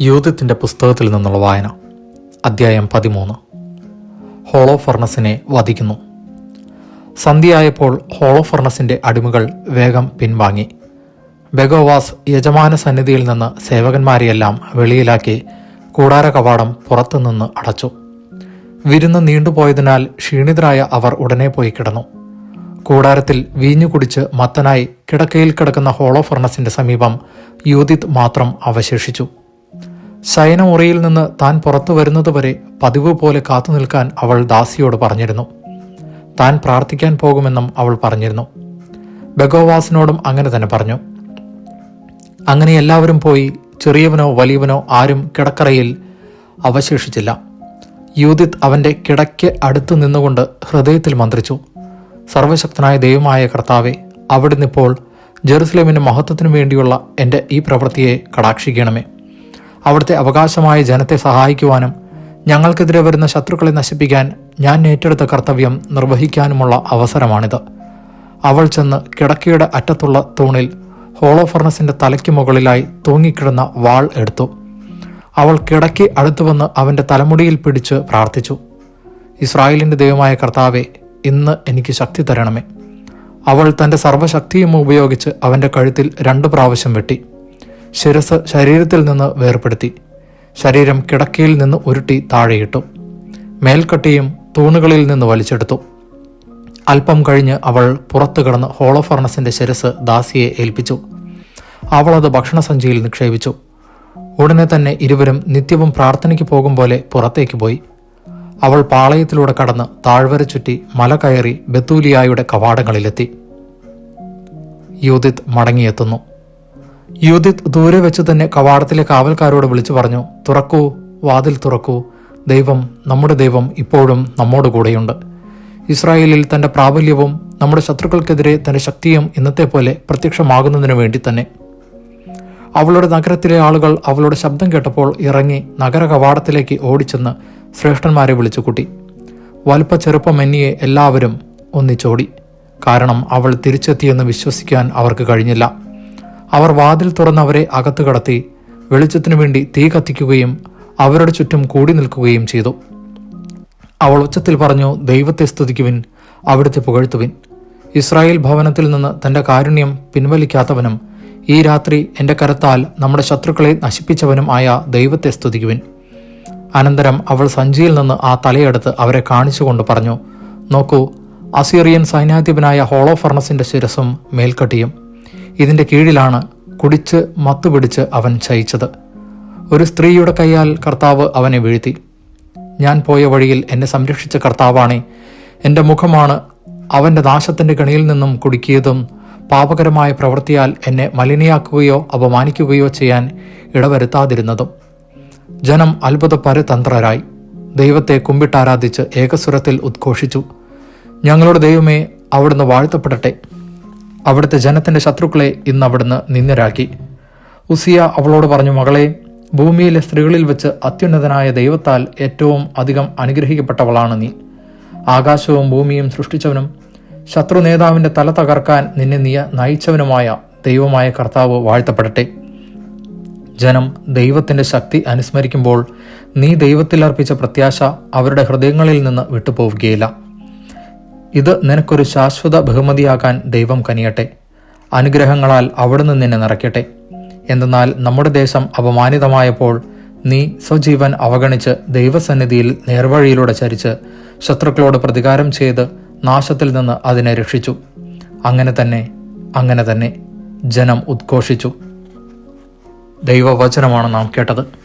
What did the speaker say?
യൂതിത്തിന്റെ പുസ്തകത്തിൽ നിന്നുള്ള വായന. അദ്ധ്യായം പതിമൂന്ന്. ഹോളോ ഫർണസിനെ വധിക്കുന്നു. സന്ധ്യയായപ്പോൾ ഹോളോ ഫർണസിന്റെ അടിമകൾ വേഗം പിൻവാങ്ങി. ബെഗോവാസ് യജമാന സന്നിധിയിൽ നിന്ന് സേവകന്മാരെയെല്ലാം വെളിയിലാക്കി കൂടാര കവാടം പുറത്തുനിന്ന് അടച്ചു. വിരുന്ന് നീണ്ടുപോയതിനാൽ ക്ഷീണിതരായ അവർ ഉടനെ പോയി കിടന്നു. കൂടാരത്തിൽ വീഞ്ഞു കുടിച്ച് മത്തനായി കിടക്കയിൽ കിടക്കുന്ന ഹോളോ ഫർണസിന്റെ സമീപം യൂതിത് മാത്രം അവശേഷിച്ചു. ശയനമുറിയിൽ നിന്ന് താൻ പുറത്തു വരുന്നതുവരെ പതിവ് പോലെ കാത്തു നിൽക്കാൻ അവൾ ദാസിയോട് പറഞ്ഞിരുന്നു. താൻ പ്രാർത്ഥിക്കാൻ പോകുമെന്നും അവൾ പറഞ്ഞിരുന്നു. ബഗോവാസിനോടും അങ്ങനെ തന്നെ പറഞ്ഞു. അങ്ങനെ എല്ലാവരും പോയി ചെറിയവനോ വലിയവനോ ആരും കിടക്കറയിൽ അവശേഷിച്ചില്ല. യൂതിത് അവന്റെ കിടക്ക് അടുത്ത് നിന്നുകൊണ്ട് ഹൃദയത്തിൽ മന്ത്രിച്ചു. സർവശക്തനായ ദൈവമായ കർത്താവെ അവിടുന്ന് ഇപ്പോൾ ജെറുസലേമിന്റെ മഹത്വത്തിനു വേണ്ടിയുള്ള എന്റെ ഈ പ്രവൃത്തിയെ കടാക്ഷിക്കണമേ. അവിടുത്തെ അവകാശമായ ജനത്തെ സഹായിക്കുവാനും ഞങ്ങൾക്കെതിരെ വരുന്ന ശത്രുക്കളെ നശിപ്പിക്കാൻ ഞാൻ ഏറ്റെടുത്ത കർത്തവ്യം നിർവഹിക്കാനുമുള്ള അവസരമാണിത്. അവൾ ചെന്ന് കിടക്കയുടെ അറ്റത്തുള്ള തൂണിൽ ഹോളോഫർണസിന്റെ തലയ്ക്ക് മുകളിലായി തൂങ്ങിക്കിടന്ന വാൾ എടുത്തു. അവൾ കിടക്കി അടുത്തു വന്ന് അവന്റെ തലമുടിയിൽ പിടിച്ച് പ്രാർത്ഥിച്ചു. ഇസ്രായേലിന്റെ ദൈവമായ കർത്താവെ ഇന്ന് എനിക്ക് ശക്തി തരണമേ. അവൾ തന്റെ സർവശക്തിയും ഉപയോഗിച്ച് അവന്റെ കഴുത്തിൽ രണ്ട് പ്രാവശ്യം വെട്ടി. ശിരസ് ശരീരത്തിൽ നിന്ന് വേർപെടുത്തി ശരീരം കിടക്കയിൽ നിന്ന് ഉരുട്ടി താഴെയിട്ടു. മേൽക്കട്ടിയും തൂണുകളിൽ നിന്ന് വലിച്ചെടുത്തു. അല്പം കഴിഞ്ഞ് അവൾ പുറത്തു കിടന്ന് ഹോളോഫർണസിന്റെ ശിരസ് ദാസിയെ ഏൽപ്പിച്ചു. അവൾ അത് ഭക്ഷണസഞ്ചിയിൽ നിക്ഷേപിച്ചു. ഉടനെ തന്നെ ഇരുവരും നിത്യവും പ്രാർത്ഥനയ്ക്ക് പോകും പോലെ പുറത്തേക്ക് പോയി. അവൾ പാളയത്തിലൂടെ കടന്ന് താഴ്വര ചുറ്റി മല കയറി ബത്തൂലിയായുടെ കവാടങ്ങളിലെത്തി. യൂതിത് മടങ്ങിയെത്തുന്നു. യൂതിത് ദൂരെ വെച്ച് തന്നെ കവാടത്തിലെ കാവൽക്കാരോട് വിളിച്ചു പറഞ്ഞു തുറക്കൂ വാതിൽ തുറക്കൂ. ദൈവം നമ്മുടെ ദൈവം ഇപ്പോഴും നമ്മോട് കൂടെയുണ്ട്. ഇസ്രായേലിൽ തന്റെ പ്രാബല്യവും നമ്മുടെ ശത്രുക്കൾക്കെതിരെ തന്റെ ശക്തിയും ഇന്നത്തെ പോലെ പ്രത്യക്ഷമാകുന്നതിനു വേണ്ടി തന്നെ. അവളുടെ നഗരത്തിലെ ആളുകൾ അവളുടെ ശബ്ദം കേട്ടപ്പോൾ ഇറങ്ങി നഗര കവാടത്തിലേക്ക് ഓടിച്ചെന്ന് ശ്രേഷ്ഠന്മാരെ വിളിച്ചു കൂട്ടി. വലുപ്പ ചെറുപ്പമെന്നിയെ എല്ലാവരും ഒന്നിച്ചോടി. കാരണം അവൾ തിരിച്ചെത്തിയെന്ന് വിശ്വസിക്കാൻ അവർക്ക് കഴിഞ്ഞില്ല. അവർ വാതിൽ തുറന്ന് അവരെ അകത്തു കടത്തി വെളിച്ചത്തിനു വേണ്ടി തീ കത്തിക്കുകയും അവരുടെ ചുറ്റും കൂടി നിൽക്കുകയും ചെയ്തു. അവൾ ഉച്ചത്തിൽ പറഞ്ഞു ദൈവത്തെ സ്തുതിക്കുവിൻ അവിടുത്തെ പുകഴ്ത്തുവിൻ. ഇസ്രായേൽ ഭവനത്തിൽ നിന്ന് തന്റെ കാരുണ്യം പിൻവലിക്കാത്തവനും ഈ രാത്രി എന്റെ കരത്താൽ നമ്മുടെ ശത്രുക്കളെ നശിപ്പിച്ചവനും ആയ ദൈവത്തെ സ്തുതിക്കുവിൻ. അനന്തരം അവൾ സഞ്ചിയിൽ നിന്ന് ആ തലയെടുത്ത് അവരെ കാണിച്ചുകൊണ്ട് പറഞ്ഞു നോക്കൂ അസീറിയൻ സൈന്യാധിപനായ ഹോളോ ഫർണസിന്റെ ശിരസും മേൽക്കട്ടിയും. ഇതിന്റെ കീഴിലാണ് കുടിച്ച് മത്തുപിടിച്ച് അവൻ ശയിച്ചത്. ഒരു സ്ത്രീയുടെ കൈയാൽ കർത്താവ് അവനെ വീഴ്ത്തി. ഞാൻ പോയ വഴിയിൽ എന്നെ സംരക്ഷിച്ച കർത്താവാണേ. എന്റെ മുഖമാണ് അവന്റെ നാശത്തിന്റെ കണിയിൽ നിന്നും കുടുക്കിയതും പാപകരമായ പ്രവൃത്തിയാൽ എന്നെ മലിനയാക്കുകയോ അപമാനിക്കുകയോ ചെയ്യാൻ ഇടവരുത്താതിരുന്നതും. ജനം അത്ഭുത പരതന്ത്രരായി ദൈവത്തെ കുമ്പിട്ടാരാധിച്ച് ഏകസ്വരത്തിൽ ഉദ്ഘോഷിച്ചു. ഞങ്ങളുടെ ദൈവമേ അവിടുന്ന് വാഴ്ത്തപ്പെടട്ടെ. അവിടുത്തെ ജനത്തിന്റെ ശത്രുക്കളെ ഇന്ന് അവിടുന്ന് നിന്ദരാക്കി ഉസിയ അവളോട് പറഞ്ഞു മകളെ ഭൂമിയിലെ സ്ത്രീകളിൽ വെച്ച് അത്യുന്നതനായ ദൈവത്താൽ ഏറ്റവും അധികം അനുഗ്രഹിക്കപ്പെട്ടവളാണ് നീ. ആകാശവും ഭൂമിയും സൃഷ്ടിച്ചവനും ശത്രു നേതാവിന്റെ തല തകർക്കാൻ നിന്നെ നീ നയിച്ചവനുമായ ദൈവമായ കർത്താവ് വാഴ്ത്തപ്പെടട്ടെ. ജനം ദൈവത്തിന്റെ ശക്തി അനുസ്മരിക്കുമ്പോൾ നീ ദൈവത്തിൽ അർപ്പിച്ച പ്രത്യാശ അവരുടെ ഹൃദയങ്ങളിൽ നിന്ന് വിട്ടുപോവുകയില്ല. ഇത് നിനക്കൊരു ശാശ്വത ബഹുമതിയാകാൻ ദൈവം കനിയട്ടെ. അനുഗ്രഹങ്ങളാൽ അവിടുന്ന് നിന്നെ നിറയ്ക്കട്ടെ. എന്തെന്നാൽ നമ്മുടെ ദേശം അപമാനിതമായപ്പോൾ നീ സ്വജീവൻ അവഗണിച്ച് ദൈവസന്നിധിയിൽ നേർവഴിയിലൂടെ ചരിച്ച് ശത്രുക്കളോട് പ്രതികാരം ചെയ്ത് നാശത്തിൽ നിന്ന് അതിനെ രക്ഷിച്ചു. അങ്ങനെ തന്നെ അങ്ങനെ തന്നെ ജനം ഉദ്ഘോഷിച്ചു. ദൈവവചനമാണ് നാം കേട്ടത്.